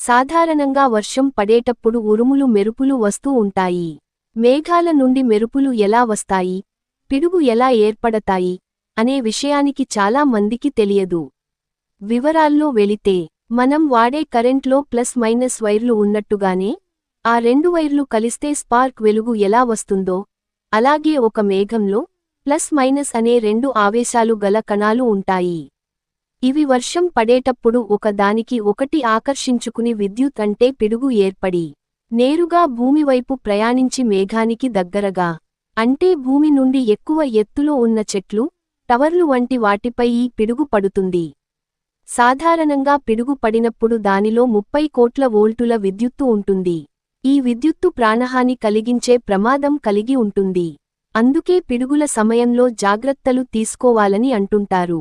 సాధారణంగా వర్షం పడేటప్పుడు ఉరుములు మెరుపులు వస్తూ ఉంటాయి. మేఘాల నుండి మెరుపులు ఎలా వస్తాయి? పిడుగు ఎలా ఏర్పడతాయి? అనే విషయానికి చాలా మందికి తెలియదు. వివరాల్లో వెళితే మనం వాడే కరెంట్లో ప్లస్ మైనస్ వైర్లు ఉన్నట్టుగానే ఆ రెండు వైర్లు కలిస్తే స్పార్క్ వెలుగు ఎలా వస్తుందో అలాగే ఒక మేఘంలో ప్లస్ మైనస్ అనే రెండు ఆవేశాలు గల కణాలు ఉంటాయి. ఇవి వర్షం పడేటప్పుడు ఒకదానికి ఒకటి ఆకర్షించుకుని విద్యుత్ అంటే పిడుగు ఏర్పడి నేరుగా భూమివైపు ప్రయాణించి మేఘానికి దగ్గరగా అంటే భూమి నుండి ఎక్కువ ఎత్తులో ఉన్న చెట్లు టవర్లు వంటి వాటిపై ఈ పిడుగు పడుతుంది. సాధారణంగా పిడుగు పడినప్పుడు దానిలో ముప్పై కోట్ల వోల్టుల విద్యుత్తు ఉంటుంది. ఈ విద్యుత్తు ప్రాణహాని కలిగించే ప్రమాదం కలిగి ఉంటుంది. అందుకే పిడుగుల సమయంలో జాగ్రత్తలు తీసుకోవాలని అంటుంటారు.